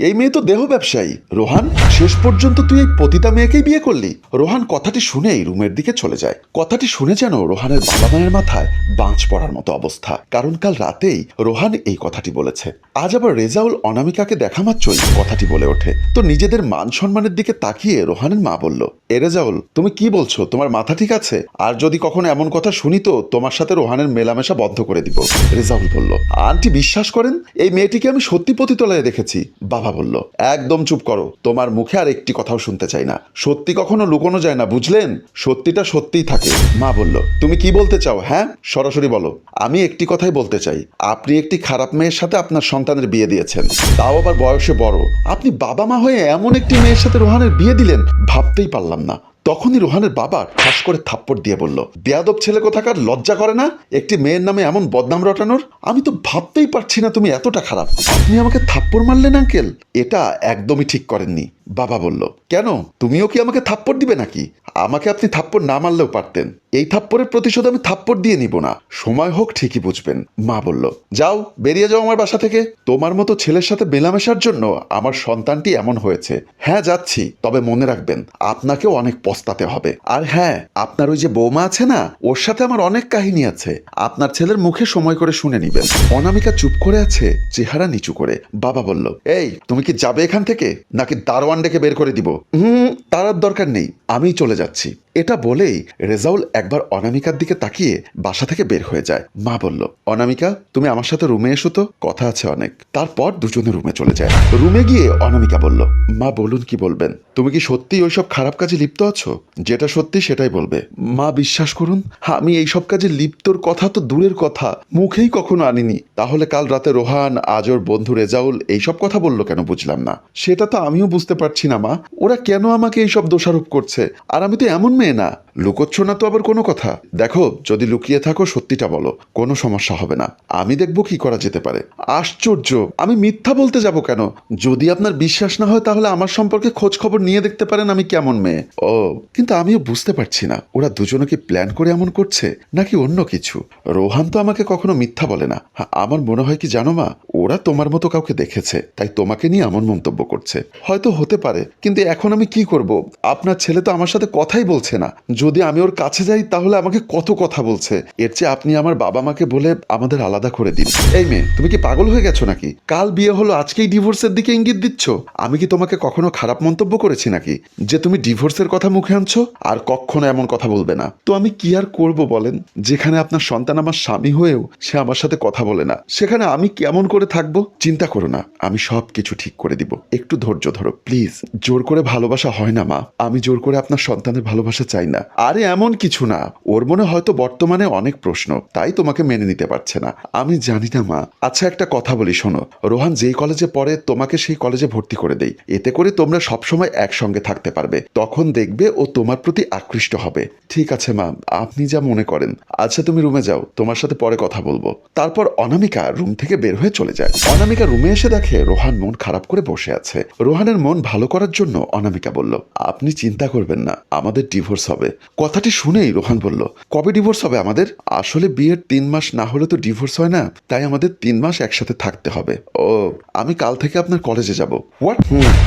এই মেয়ে তো দেহ ব্যবসায়ী। রোহান, শেষ পর্যন্ত তুই এই পতিতা মেয়েকেই বিয়ে করলি। রোহান কথাটি শুনেই রুমের দিকে চলে যায়। কথাটি শুনে যেন রোহানের বাবা মায়ের মাথায় বাঁচ পড়ার মতো অবস্থা। কারণ কাল রাতেই রোহান এই কথাটি বলেছে। আজ আবার রেজাউল অনামিকাকে দেখা মাত্রই কথাটি বলে ওঠে। তো নিজেদের মান সম্মানের দিকে তাকিয়ে রোহানের মা বলল, এ রেজাউল, তুমি কি বলছো? তোমার মাথা ঠিক আছে? আর যদি কখনো এমন কথা শুনি তো তোমার সাথে রোহানের মেলামেশা বন্ধ করে দিব। রেজাউল বলল, আন্টি, বিশ্বাস করেন, এই মেয়েটিকে আমি সত্যি পতিতলায় দেখেছি। বাবা বলল, একদম চুপ করো, তোমার মুখে আর একটি কথাও শুনতে চাই না। সত্যি কখনো লুকোনো যায় না, বুঝলেন? সত্যিটা সত্যিই থাকে। মা বলল, তুমি কি বলতে চাও হ্যাঁ? সরাসরি বলো, আমি একটি কথাই বলতে চাই। আপনি একটি খারাপ মেয়ের সাথে আপনার সন্তানের বিয়ে দিয়েছেন। তাও আবার বয়সে বড়। আপনি বাবা মা হয়ে এমন একটি মেয়ের সাথে রোহানের বিয়ে দিলেন? ভাবতেই পারলাম না। তখনই রোহানের বাবা ঠাস করে থাপ্পড় দিয়ে বলল, বেয়াদব ছেলে কোথাকার, লজ্জা করে না? একটি মেয়ের নামে এমন বদনাম রটানোর? আমি তো ভাবতেই পারছি না তুমি এতটা খারাপ। আপনি আমাকে থাপ্পড় মারলেন, আঙ্কেল? এটা একদমই ঠিক করেননি। বাবা বলল, কেন? তুমিও কি আমাকে থাপ্পড় দিবে নাকি? আমাকে আপনি থাপ্পড় না মারলেও পারতেন। এই থাপ্পড়ের প্রতিশোধ আমি থাপ্পড় দিয়ে নিব না। সময় হোক, ঠিকই বুঝবেন। মা বলল, যাও, বেরিয়ে যাও আমার বাসা থেকে। তোমার মতো ছেলের সাথে মেলামেশার জন্য আমার সন্তানটি এমন হয়েছে। হ্যাঁ যাচ্ছি, তবে মনে রাখবেন, আপনাকেও অনেক পস্তাতে হবে। আর হ্যাঁ আপনার ওই যে বৌমা আছে না, ওর সাথে আমার অনেক কাহিনী আছে। আপনার ছেলের মুখে সময় করে শুনে নিবেন। অনামিকা চুপ করে আছে, চেহারা নিচু করে। বাবা বলল, এই, তুমি কি যাবে এখান থেকে? নাকি দারোয়ান ডেকে বের করে দিব। হুম তারার দরকার নেই আমি চলে যাচ্ছি। এটা বলেই রেজাউল একবার অনামিকার দিকে তাকিয়ে বাসা থেকে বের হয়ে যায়। মা বলল, অনামিকা, তুমি আমার সাথে রুমে এসো তো, কথা আছে অনেক। তারপর দুজনে রুমে চলে যায়। রুমে গিয়ে অনামিকা বলল, মা, বলুন কি বলবেন? তুমি কি সত্যি ওইসব খারাপ কাজে লিপ্ত আছো? যেটা সত্যি সেটাই বলবে। মা, বিশ্বাস করুন, আমি এইসব কাজে লিপ্তর কথা তো দূরের কথা, মুখেই কখনো আনিনি। তাহলে কাল রাতে রোহান আজর বন্ধু রেজাউল এইসব কথা বলল কেন বুঝলাম না। সেটা তো আমিও বুঝতে পারছি না, মা। ওরা কেন আমাকে এইসব দোষারোপ করছে? আর আমি তো এমন না। লুকোচ্ছ না তো আবার কোনো কথা? দেখো, যদি লুকিয়ে থাকো, সত্যিটা বলো, কোনো সমস্যা হবে না। আমি দেখব কি করা যেতে পারে। আশ্চর্য! আমি মিথ্যা বলতে যাব কেন? যদি আপনার বিশ্বাস না হয়, তাহলে আমার সম্পর্কে খোঁজ খবর নিয়ে দেখতে পারেন আমি কেমন মেয়ে। ও, কিন্তু আমিও বুঝতে পারছি না। ওরা দুজনে কি প্ল্যান করে এমন করছে, নাকি অন্য কিছু? রোহান তো আমাকে কখনো মিথ্যা বলে না। আমার মনে হয় কি জানো মা? ওরা তোমার মতো কাউকে দেখেছে, তাই তোমাকে নিয়ে এমন মন্তব্য করছে। হয়তো হতে পারে, কিন্তু এখন আমি কি করব? আপনার ছেলে তো আমার সাথে কথাই বলছে না। যদি আমি ওর কাছে যাই, তাহলে আমাকে কত কথা বলছে। এর চেয়ে আপনি আমার বাবা মাকে বলে আমাদের আলাদা করে দিন। এই মেয়ে, তুমি কি পাগল হয়ে গেছো নাকি? কাল বিয়ে হলো, আজকেই ডিভোর্সের দিকে ইঙ্গিত দিচ্ছ? আমি কি তোমাকে কখনো খারাপ মন্তব্য করেছি নাকি? যে তুমি ডিভোর্সের কথা মুখে আনছো, আর কখনো এমন কথা বলবে না। তো আমি কি আর করব বলেন? যেখানে আপনার সন্তান আমার স্বামী হয়েও, সে আমার সাথে কথা বলে না। সেখানে আমি কেমন করে থাকব? চিন্তা করো না। আমি সব কিছু ঠিক করে দিব। একটু ধৈর্য ধরো, প্লিজ। জোর করে ভালোবাসা হয় না, মা। আমি জোর করে আপনার সন্তানের ভালোবাসা চাই না। আরে এমন কিছু না। ওর মনে হয়তো বর্তমানে অনেক প্রশ্ন, তাই তোমাকে মেনে নিতে পারছে না। আমি জানি না, মা। আচ্ছা একটা কথা বলি, শোনো। রোহান যেই কলেজে পড়ে, তোমাকে সেই কলেজে ভর্তি করে দেই। এতে করে তোমরা সবসময় একসঙ্গে থাকতে পারবে। তখন দেখবে ও তোমার প্রতি আকৃষ্ট হবে। ঠিক আছে, মা। আপনি যা মনে করেন। আচ্ছা তুমি রুমে যাও। তোমার সাথে পরে কথা বলব। তারপর অনামিকা রুম থেকে বের হয়ে চলে যায়। অনামিকা রুমে এসে দেখে রোহান মন খারাপ করে বসে আছে। রোহানের মন ভালো করার জন্য অনামিকা বলল, আপনি চিন্তা করবেন না। আমাদের ডিভোর্স হবে। কথাটি শুনেই রোহান বলল কবে ডিভোর্স হবে আমাদের? আসলে বিয়ের তিন মাস না হলে তো ডিভোর্স হয় না তাই আমাদের তিন মাস একসাথে থাকতে হবে। ও আমি কাল থেকে আপনার কলেজে যাব। হোয়াট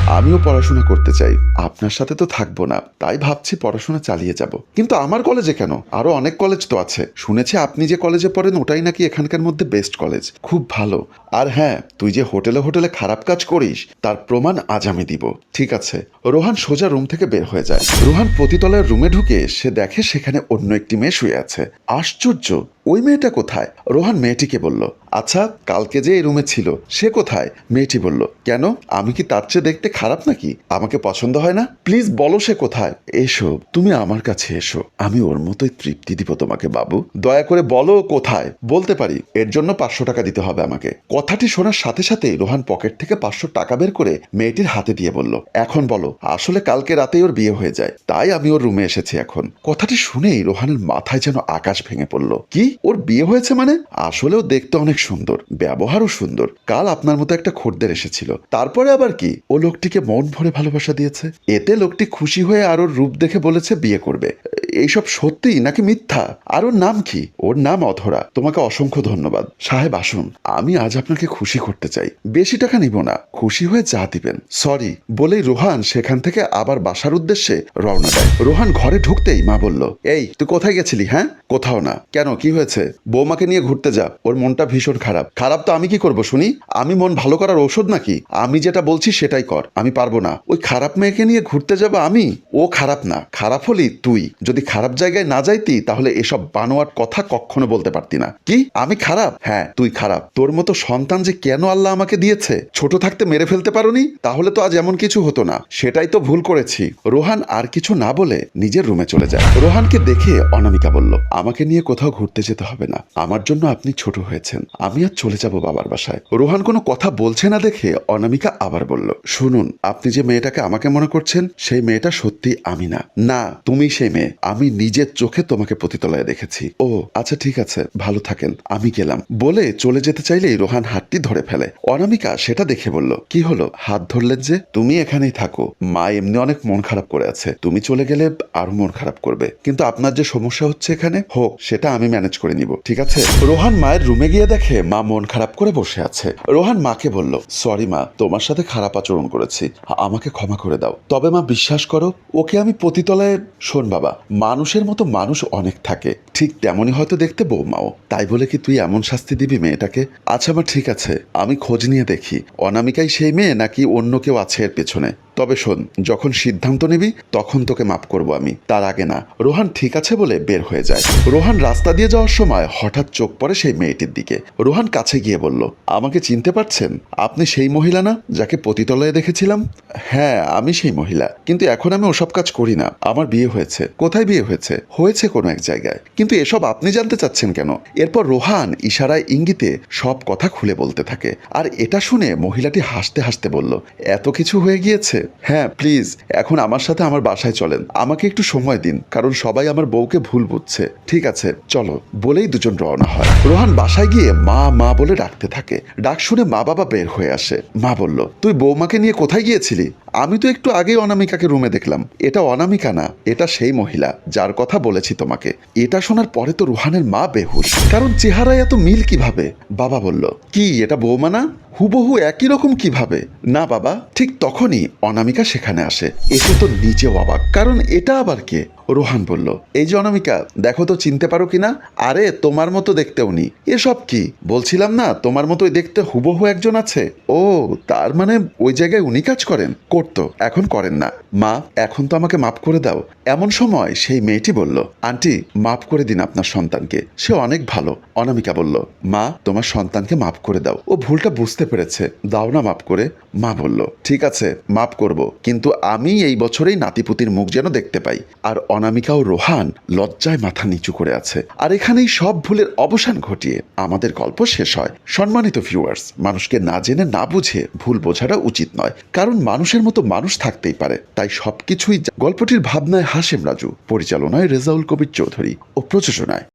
আমিও পড়াশোনা করতে চাই। আপনার সাথে তো থাকব না তাই ভাবছি পড়াশোনা চালিয়ে যাব। কিন্তু আমার কলেজে কেন? আরও অনেক কলেজ তো আছে। শুনেছি আপনি যে কলেজে পড়েন ওটাই নাকি এখানকার মধ্যে বেস্ট কলেজ খুব ভালো। আর হ্যাঁ তুই যে হোটেলে হোটেলে খারাপ কাজ করিস তার প্রমাণ আজ আমি দিব। ঠিক আছে। রোহান সোজা রুম থেকে বের হয়ে যায়। রোহান প্রতিতলার রুমে ঢুকে সে দেখে সেখানে অন্য একটি মেয়ে শুয়ে আছে। আশ্চর্য! ওই মেয়েটা কোথায়? রোহান মেয়েটিকে বলল আচ্ছা কালকে যে এই রুমে ছিল, সে কোথায়? মেয়েটি বলল, কেন? আমি কি তার চেয়ে দেখতে খারাপ নাকি? আমাকে পছন্দ হয় না? প্লিজ বলো সে কোথায়? এসো, তুমি আমার কাছে এসো। আমি ওর মতোই তৃপ্তি দিব তোমাকে, বাবু। দয়া করে বলো কোথায়? বলতে পারি, এর জন্য পাঁচশো টাকা দিতে হবে আমাকে। কথাটি শোনার সাথে সাথেই রোহান পকেট থেকে পাঁচশো টাকা বের করে মেয়েটির হাতে দিয়ে বলল, এখন বলো, আসলে কালকে রাতেই ওর বিয়ে হয়ে যায়। তাই আমি ওর রুমে এসেছি এখন। কথাটি শুনেই রোহানের মাথায় যেন আকাশ ভেঙে পড়ল, কি? ওর বিয়ে হয়েছে মানে? আসলেও দেখতে অনেক অনেক সুন্দর, ব্যবহারও সুন্দর। কাল আপনার মতো একটা খদ্দের এসেছিল। তারপরে আবার কি? ও লোকটিকে মন ভরে ভালোবাসা দিয়েছে। এতে লোকটি খুশি হয়ে আর রূপ দেখে বলেছে, বিয়ে করবে। এইসব সত্যি নাকি মিথ্যা? আর ওর নাম কি? ওর নাম অধরা। তোমাকে অসংখ্য ধন্যবাদ। সাহেব, আসুন। আমি আজ আপনাকে খুশি করতে চাই। বেশি টাকা নিব না। খুশি হয়ে যা দিবেন। সরি, বলেই রোহান সেখান থেকে আবার বাসার উদ্দেশ্যে রওনা দেয়। রোহান ঘরে ঢুকতেই মা বলল, এই, তুই কোথায় গেছিলি হ্যাঁ? কোথাও না। কেন? কি হয়েছে? বৌমাকে নিয়ে ঘুরতে যা। ওর মনটা ভীষণ খারাপ। খারাপ তো আমি কি করব শুনি? আমি মন ভালো করার ঔষধ নাকি? আমি যেটা বলছি সেটাই কর। আমি পারব না। ওই খারাপ মেয়েকে নিয়ে ঘুরতে যাব আমি? ও খারাপ না। খারাপ হলি তুই। যদি খারাপ জায়গায় না যাইতি, তাহলে এসব বানোয়ার কথা কখনো বলতে পারতি না। কি? আমি খারাপ? হ্যাঁ তুই খারাপ। তোর মতো সন্তান যে কেন আল্লাহ আমাকে দিয়েছে? ছোট থাকতে মেরে ফেলতে পারোনি? তাহলে তো আজ এমন কিছু হতো না। সেটাই তো ভুল করেছি। রোহান আর কিছু না বলে নিজের রুমে চলে যায়। রোহানকে দেখে অনামিকা বলল, আমাকে নিয়ে কোথাও ঘুরতে যেতে হবে না। আমার জন্য আপনি ছোট হয়েছেন। আমি আর চলে যাব বাবার বাসায়। রোহান কোনো কথা বলছে না দেখে অনামিকা আবার বলল, শুনুন, আপনি যে মেয়েটাকে আমাকে মনে করছেন, সেই মেয়েটা সত্যি আমি না। না, তুমি সেই মেয়ে। আমি নিজের চোখে তোমাকে পতিতলায় দেখেছি। ও আচ্ছা ঠিক আছে, ভালো থাকেন, আমি গেলাম। বলে চলে যেতে চাইলেই রোহান হাতটি ধরে ফেলে। অনামিকা সেটা দেখে বলল, কি হলো? হাত ধরলেন যে? তুমি এখানেই থাকো। মা এমনি অনেক মন খারাপ করে আছে। তুমি চলে গেলে আরও মন খারাপ করবে। কিন্তু আপনার যে সমস্যা হচ্ছে এখানে, হোক, সেটা আমি ম্যানেজ করে নিব, ঠিক আছে? রোহান মায়ের রুমে গিয়ে দেখে মা মন খারাপ করে বসে আছে। রোহান মাকে বলল সরি মা, তোমার সাথে খারাপ আচরণ করেছি। আমাকে ক্ষমা করে দাও। তবে মা বিশ্বাস করো, ওকে আমি পতিতলায় শোন বাবা, মানুষের মতো মানুষ অনেক থাকে। ঠিক তেমনই হয়তো দেখতে বৌমাও। তাই বলে কি তুই এমন শাস্তি দিবি মেয়েটাকে? আচ্ছা মা, ঠিক আছে। আমি খোঁজ নিয়ে দেখি। অনামিকাই সেই মেয়ে নাকি অন্য কেউ আছে এর পেছনে? তবে শোন, যখন সিদ্ধান্ত নিবি, তখন তোকে মাফ করব আমি। তার আগে না, রোহান ঠিক আছে বলে বের হয়ে যায়। রোহান রাস্তা দিয়ে যাওয়ার সময় হঠাৎ চোখ পড়ে সেই মেয়েটির দিকে। রোহান কাছে গিয়ে বলল, আমাকে চিনতে পারছেন? আপনি সেই মহিলা না, যাকে পতিতলায় দেখেছিলাম? হ্যাঁ আমি সেই মহিলা। কিন্তু এখন আমি ওসব কাজ করি না। আমার বিয়ে হয়েছে। কোথায় বিয়ে হয়েছে? হয়েছে কোনো এক জায়গায়। কিন্তু এসব আপনি জানতে চাচ্ছেন কেন? এরপর রোহান ইশারায় ইঙ্গিতে সব কথা খুলে বলতে থাকে। আর এটা শুনে মহিলাটি হাসতে হাসতে বলল, এত কিছু হয়ে গিয়েছে? হ্যাঁ প্লিজ এখন আমার সাথে আমার বাসায় চলেন। আমাকে একটু সময় দিন, কারণ সবাই আমার বউকে ভুল বুঝছে। ঠিক আছে, চলো, বলেই দুজন রওনা হয়। রোহান বাসায় গিয়ে মা মা বলে ডাকতে থাকে। ডাক শুনে মা বাবা বের হয়ে আসে। মা বলল, তুই বৌমাকে নিয়ে কোথায় গিয়েছিলি? আমি তো একটু আগেই অনামিকাকে রুমে দেখলাম। এটা অনামিকা না, এটা সেই মহিলা, যার কথা বলেছি তোমাকে। এটা শোনার পরে তো রুহানের মা বেহুশ। কারণ চেহারায় এত মিল কীভাবে? বাবা বলল, কি, এটা বৌমা না? হুবহু একই রকম কীভাবে? না বাবা, ঠিক তখনই অনামিকা সেখানে আসে। এসে তো নিজেও অবাক। কারণ এটা আবার কে? রোহান বলল, এই যে অনামিকা, দেখো তো চিনতে পারো কিনা আরে, তোমার মতো দেখতে উনি। এসব কি? বলছিলাম না, তোমার মতোই দেখতে হুবহু একজন আছে। ও, তার মানে ওই জায়গায় উনি কাজ করেন? করতো, এখন করেন না। মা, এখন তো আমাকে মাফ করে দাও। এমন সময় সেই মেয়েটি বলল, আন্টি, মাফ করে দিন আপনার সন্তানকে। সে অনেক ভালো। অনামিকা বলল, মা, তোমার সন্তানকে মাফ করে দাও। ও ভুলটা বুঝতে পেরেছে। দাও না মাফ করে। মা বলল, ঠিক আছে, মাফ করব। কিন্তু আমি এই বছরেই নাতিপুতির মুখ যেন দেখতে পাই। আর অনামিকা ও রোহান লজ্জায় মাথা নিচু করে আছে। আর এখানেই সব ভুলের অবসান ঘটিয়ে আমাদের গল্প শেষ হয়। সম্মানিত ভিউয়ার্স মানুষকে না জেনে না বুঝে ভুল বোঝাটা উচিত নয়। কারণ মানুষের মতো মানুষ থাকতেই পারে। তাই সবকিছুই গল্পটির ভাবনায় হাসেম রাজু, পরিচালনায় রেজাউল কবির চৌধুরী ও প্রযোজনায়।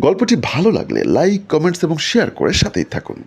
গল্পটি ভালো লাগলে লাইক কমেন্টস এবং শেয়ার করে সাথেই থাকুন।